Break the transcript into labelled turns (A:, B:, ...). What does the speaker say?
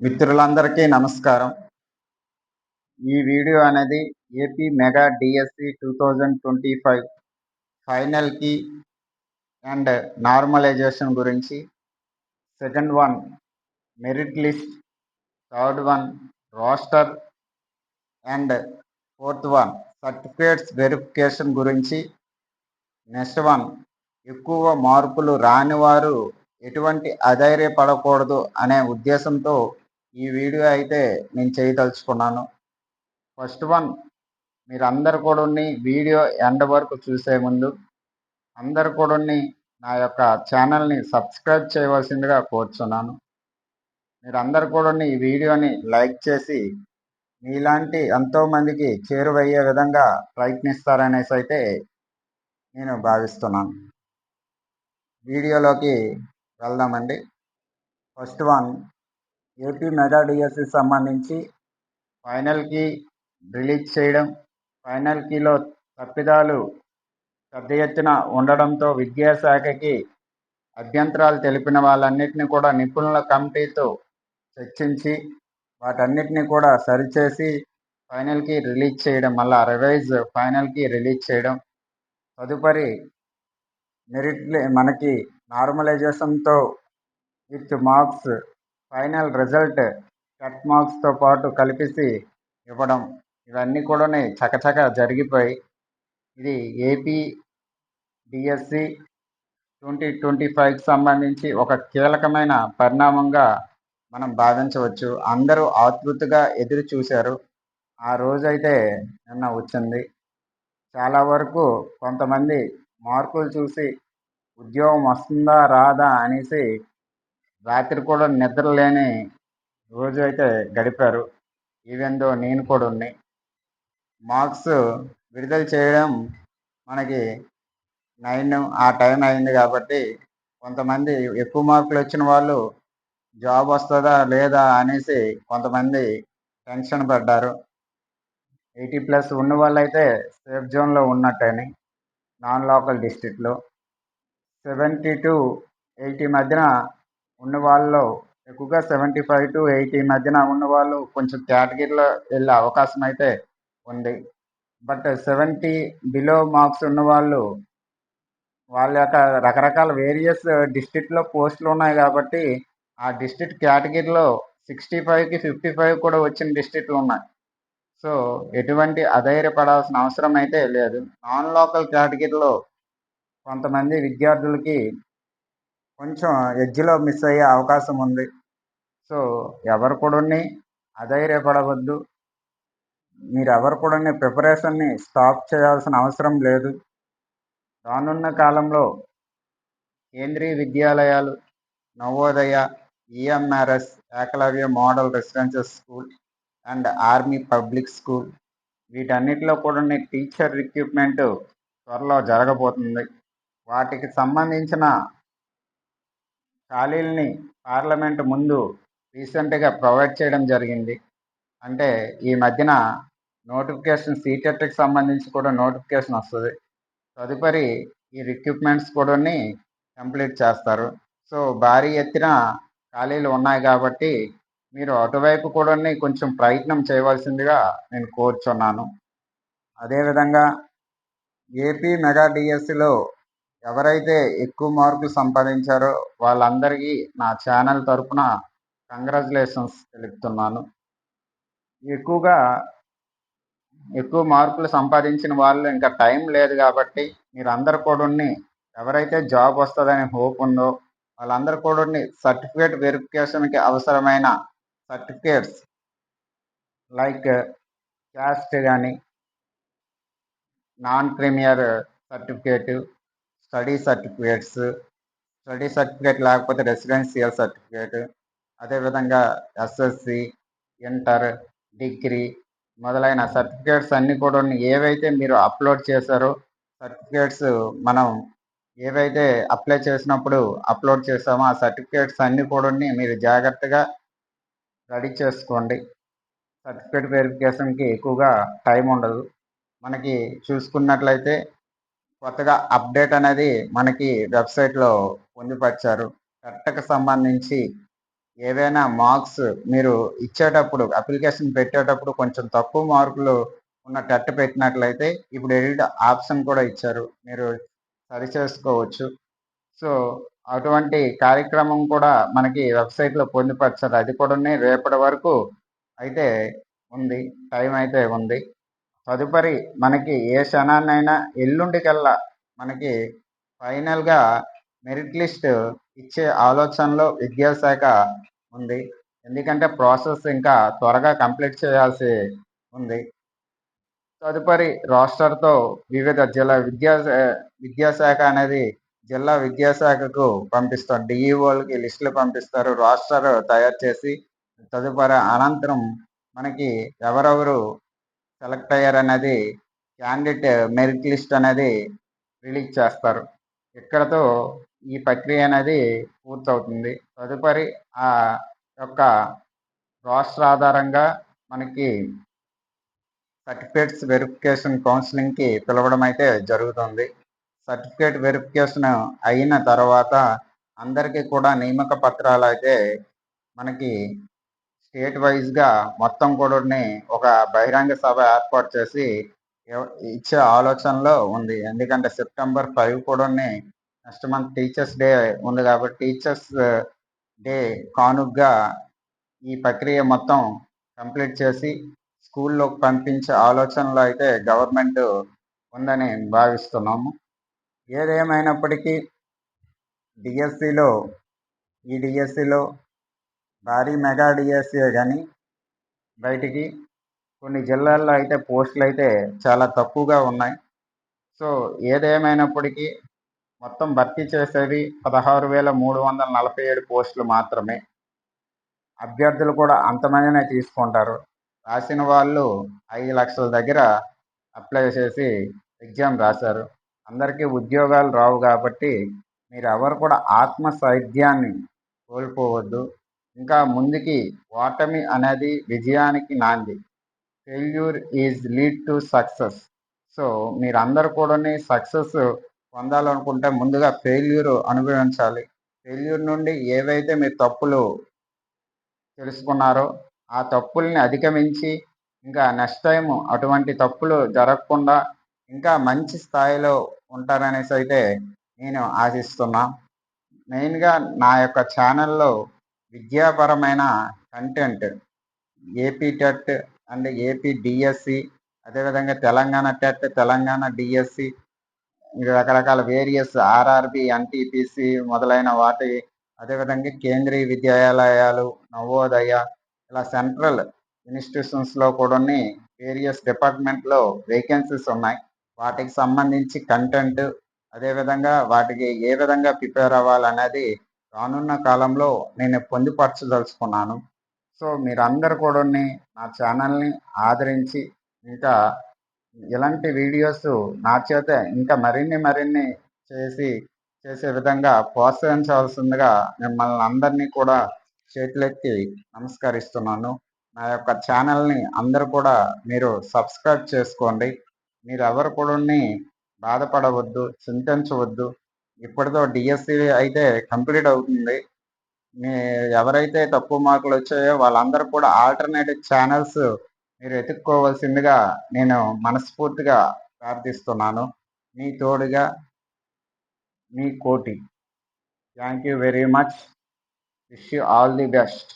A: మిత్రులందరికీ నమస్కారం. ఈ వీడియో అనేది AP mega DSC two thousand twenty five ఫైనల్కి అండ్ నార్మలైజేషన్ గురించి second one merit list third one roster and fourth one certificates verification గురించి next one ఎక్కువ మార్కులు రాని వారు ఎటువంటి అధైర్యపడకూడదు అనే ఉద్దేశంతో ఈ వీడియో అయితే నేను చేయదలుచుకున్నాను. ఫస్ట్ వన్ మీరందరు కూడా వీడియో ఎండ్ వరకు చూసే ముందు అందరు కూడా నా యొక్క ఛానల్ని సబ్స్క్రైబ్ చేయవలసిందిగా కోరుచున్నాను. మీరందరు కూడా ఈ వీడియోని లైక్ చేసి మీలాంటి ఎంతోమందికి చేరువయ్యే విధంగా ప్రయత్నిస్తారనేసి అయితే నేను భావిస్తున్నాను. వీడియోలోకి వెళ్దామండి. First one AP mega DSC సంబంధించి ఫైనల్కి రిలీజ్ చేయడం ఫైనల్ కీలో తప్పిదాలు పెద్ద ఎత్తున ఉండడంతో విద్యాశాఖకి అభ్యంతరాలు తెలిపిన వాళ్ళన్నింటినీ కూడా నిపుణుల కమిటీతో చర్చించి వాటన్నిటిని కూడా సరిచేసి ఫైనల్కి రిలీజ్ చేయడం మళ్ళీ రివైజ్ ఫైనల్కి రిలీజ్ చేయడం తదుపరి మెరిట్ మనకి నార్మలైజేషన్తో with marks final result cut మార్క్స్తో పాటు కలిపేసి ఇవ్వడం. ఇవన్నీ కూడా చకచక జరిగిపోయి ఇది ఏపీ డిఎస్సి ట్వంటీ ట్వంటీ ఫైవ్కి సంబంధించి ఒక కీలకమైన పరిణామంగా మనం భావించవచ్చు. అందరూ ఆతృతగా ఎదురు చూశారు. ఆ రోజైతే నిన్న వచ్చింది. చాలా వరకు కొంతమంది మార్కులు చూసి ఉద్యోగం వస్తుందా రాదా? అనేసి రాత్రి కూడా నిద్ర లేని రోజు అయితే గడిపారు. ఈవెందో నేను కూడా ఉన్నాయి మార్క్స్ విడుదల చేయడం మనకి నైన్ ఆ టైం అయింది కాబట్టి కొంతమంది ఎక్కువ మార్కులు వచ్చిన వాళ్ళు జాబ్ వస్తుందా లేదా అనేసి కొంతమంది టెన్షన్ పడ్డారు. ఎయిటీ ప్లస్ ఉన్న వాళ్ళు అయితే సేఫ్ జోన్లో ఉన్నట్టని నాన్ లోకల్ డిస్టిక్లో సెవెంటీ టు ఎయిటీ మధ్యన ఉన్న వాళ్ళలో ఎక్కువగా సెవెంటీ ఫైవ్ టు ఎయిటీ మధ్యన ఉన్న వాళ్ళు కొంచెం కేటగిరీలో వెళ్ళే అవకాశం అయితే ఉంది. బట్ సెవెంటీ బిలో మార్క్స్ ఉన్న వాళ్ళు వాళ్ళ యొక్క రకరకాల వేరియస్ డిస్టిక్లో పోస్టులు ఉన్నాయి కాబట్టి ఆ డిస్టిక్ కేటగిరీలో సిక్స్టీ ఫైవ్కి ఫిఫ్టీ ఫైవ్ కూడా వచ్చిన డిస్ట్రిక్ట్లు ఉన్నాయి. సో ఎటువంటి అధైర్యపడాల్సిన అవసరం అయితే లేదు. నాన్ లోకల్ కేటగిరీలో కొంతమంది విద్యార్థులకి కొంచెం ఎడ్జ్లో మిస్ అయ్యే అవకాశం ఉంది. సో ఎవరు కూడా అధైర్యపడవద్దు. మీరు ఎవరు కూడా ప్రిపరేషన్ని స్టాప్ చేయాల్సిన అవసరం లేదు. రానున్న కాలంలో కేంద్రీయ విద్యాలయాలు Navodaya EMRS Eklavya model residential school and army public school వీటన్నిటిలో కూడా టీచర్ రిక్రూట్మెంట్ త్వరలో జరగబోతుంది. వాటికి సంబంధించిన ఖాళీలని పార్లమెంట్ ముందు రీసెంట్గా ప్రొవైడ్ చేయడం జరిగింది. అంటే ఈ మధ్యన నోటిఫికేషన్ సీటెట్కి సంబంధించి కూడా నోటిఫికేషన్ వస్తుంది. తదుపరి ఈ రిక్రూట్మెంట్స్ కూడా కంప్లీట్ చేస్తారు. సో భారీ ఎత్తున ఖాళీలు ఉన్నాయి కాబట్టి మీరు అటువైపు కూడా కొంచెం ప్రయత్నం చేయవలసిందిగా నేను కోరుచున్నాను. అదేవిధంగా ఏపీ మెగా డిఎస్సిలో ఎవరైతే ఎక్కువ మార్కులు సంపాదించారో వాళ్ళందరికీ నా ఛానల్ తరపున కంగ్రాచులేషన్స్ తెలుపుతున్నాను. ఎక్కువగా ఎక్కువ మార్కులు సంపాదించిన వాళ్ళు ఇంకా టైం లేదు కాబట్టి మీరందరు కూడా ఎవరైతే జాబ్ వస్తుందని హోప్ ఉందో వాళ్ళందరూ కూడా సర్టిఫికేట్ వెరిఫికేషన్కి అవసరమైన సర్టిఫికేట్స్ లైక్ క్యాస్ట్ కానీ non premier certificate study certificates study certificate లేకపోతే రెసిడెన్షియల్ సర్టిఫికేట్ అదేవిధంగా ఎస్ఎస్సి ఇంటర్ డిగ్రీ మొదలైన సర్టిఫికేట్స్ అన్నీ కూడా ఏవైతే మీరు అప్లోడ్ చేశారో సర్టిఫికేట్స్ మనం ఏవైతే అప్లై చేసినప్పుడు అప్లోడ్ చేసామో ఆ సర్టిఫికేట్స్ అన్నీ కూడా మీరు జాగ్రత్తగా రెడీ చేసుకోండి. సర్టిఫికేట్ వెరిఫికేషన్కి ఎక్కువగా టైం ఉండదు. మనకి చూసుకున్నట్లయితే కొత్తగా అప్డేట్ అనేది మనకి వెబ్సైట్లో పొందుపరిచారు. కరెక్ట్కి సంబంధించి ఏవైనా మార్క్స్ మీరు ఇచ్చేటప్పుడు అప్లికేషన్ పెట్టేటప్పుడు కొంచెం తక్కువ మార్కులు ఉన్న టెట్ పెట్టినట్లయితే ఇప్పుడు ఎడిట్ ఆప్షన్ కూడా ఇచ్చారు. మీరు సరి చేసుకోవచ్చు. సో అటువంటి కార్యక్రమం కూడా మనకి వెబ్సైట్లో పొందుపరిచారు. అది కూడా రేపటి వరకు అయితే ఉంది. టైం అయితే ఉంది. తదుపరి మనకి ఏ క్షణాన్నైనా ఎల్లుండికల్లా మనకి ఫైనల్గా మెరిట్ లిస్ట్ ఇచ్చే ఆలోచనలో విద్యాశాఖ ఉంది. ఎందుకంటే ప్రాసెస్ ఇంకా త్వరగా కంప్లీట్ చేయాల్సి ఉంది. తదుపరి రాష్ట్రతో వివిధ జిల్లా విద్యా విద్యాశాఖ అనేది జిల్లా విద్యాశాఖకు పంపిస్తారు డిఈఓలకి లిస్టులు పంపిస్తారు. రోస్టర్ తయారు చేసి తదుపరి అనంతరం మనకి ఎవరెవరు సెలెక్ట్ అయ్యారనేది క్యాండిడేట్ మెరిట్ లిస్ట్ అనేది రిలీజ్ చేస్తారు. ఇక్కడతో ఈ ప్రక్రియ అనేది పూర్తవుతుంది. తదుపరి ఆ యొక్క రాష్ట్ర ఆధారంగా మనకి సర్టిఫికేట్స్ వెరిఫికేషన్ కౌన్సిలింగ్కి పిలవడం అయితే జరుగుతుంది. సర్టిఫికేట్ వెరిఫికేషన్ అయిన తర్వాత అందరికీ కూడా నియామక పత్రాలు అయితే మనకి స్టేట్ వైజ్గా మొత్తం కూడా ఒక బహిరంగ సభ ఏర్పాటు చేసి ఇచ్చే ఆలోచనలో ఉంది. ఎందుకంటే సెప్టెంబర్ ఫైవ్ కూడా నెక్స్ట్ మంత్ టీచర్స్ డే ఉంది కాబట్టి టీచర్స్ డే కానుగ్గా ఈ ప్రక్రియ మొత్తం కంప్లీట్ చేసి స్కూల్లోకి పంపించే ఆలోచనలో అయితే గవర్నమెంట్ ఉందని భావిస్తున్నాము. ఏదేమైనప్పటికీ డిఎస్సిలో ఈ డిఎస్సిలో భారీ మెగా డిఎస్సీ కానీ బయటికి కొన్ని జిల్లాల్లో అయితే పోస్టులు అయితే చాలా తక్కువగా ఉన్నాయి. సో ఏదేమైనప్పటికీ మొత్తం భర్తీ చేసేది పదహారు వేల మూడు వందల నలభై ఏడు పోస్టులు మాత్రమే. అభ్యర్థులు కూడా అంతమందినే తీసుకుంటారు. రాసిన వాళ్ళు ఐదు లక్షల దగ్గర అప్లై చేసి ఎగ్జామ్ రాశారు. అందరికీ ఉద్యోగాలు రావు కాబట్టి మీరు ఎవరు కూడా ఆత్మ ఆత్మసైద్యాన్ని కోల్పోవద్దు. ఇంకా ముందుకి ఓటమి అనేది విజయానికి నాంది. Failure is lead to success. So మీరందరూ కూడా సక్సెస్ పొందాలనుకుంటే ముందుగా ఫెయిల్యూర్ అనుభవించాలి. ఫెయిల్యూర్ నుండి ఏవైతే మీరు తప్పులు తెలుసుకున్నారో ఆ తప్పుల్ని అధిగమించి ఇంకా నెక్స్ట్ టైం అటువంటి తప్పులు జరగకుండా ఇంకా మంచి స్థాయిలో ఉంటారనేసి అయితే నేను ఆశిస్తున్నా. మెయిన్గా నా యొక్క ఛానల్లో విద్యాపరమైన content. AP TET and AP DSC అదేవిధంగా తెలంగాణ టెట్ తెలంగాణ డిఎస్సి రకరకాల వేరియస్ ఆర్ఆర్బి ఎన్టీపీసీ మొదలైన వాటి అదేవిధంగా కేంద్రీయ విద్యాలయాలు నవోదయ ఇలా సెంట్రల్ ఇన్స్టిట్యూషన్స్లో కూడా వేరియస్ డిపార్ట్మెంట్లో వేకెన్సీస్ ఉన్నాయి. వాటికి సంబంధించి కంటెంట్ అదేవిధంగా వాటికి ఏ విధంగా ప్రిపేర్ అవ్వాలనేది రానున్న కాలంలో నేను పొందుపరచదలుచుకున్నాను. సో మీరందరు కూడా నా ఛానల్ని ఆదరించి ఇంకా ఇలాంటి వీడియోస్ నా చేత ఇంకా మరిన్ని మరిన్ని చేసి చేసే విధంగా ప్రోత్సహించవలసిందిగా మిమ్మల్ని అందరినీ కూడా చేతులెత్తి నమస్కరిస్తున్నాను. నా యొక్క ఛానల్ని అందరు కూడా మీరు సబ్స్క్రైబ్ చేసుకోండి. మీరు కూడా బాధపడవద్దు చింతించవద్దు. ఇప్పటితో డిఎస్సి అయితే కంప్లీట్ అవుతుంది. మీ ఎవరైతే తక్కువ మార్కులు వచ్చాయో వాళ్ళందరూ కూడా ఆల్టర్నేటివ్ ఛానల్స్ మీరు వెతుక్కోవాల్సిందిగా నేను మనస్ఫూర్తిగా ప్రార్థిస్తున్నాను. మీ తోడుగా మీ Koti. Thank you very much wish you all the best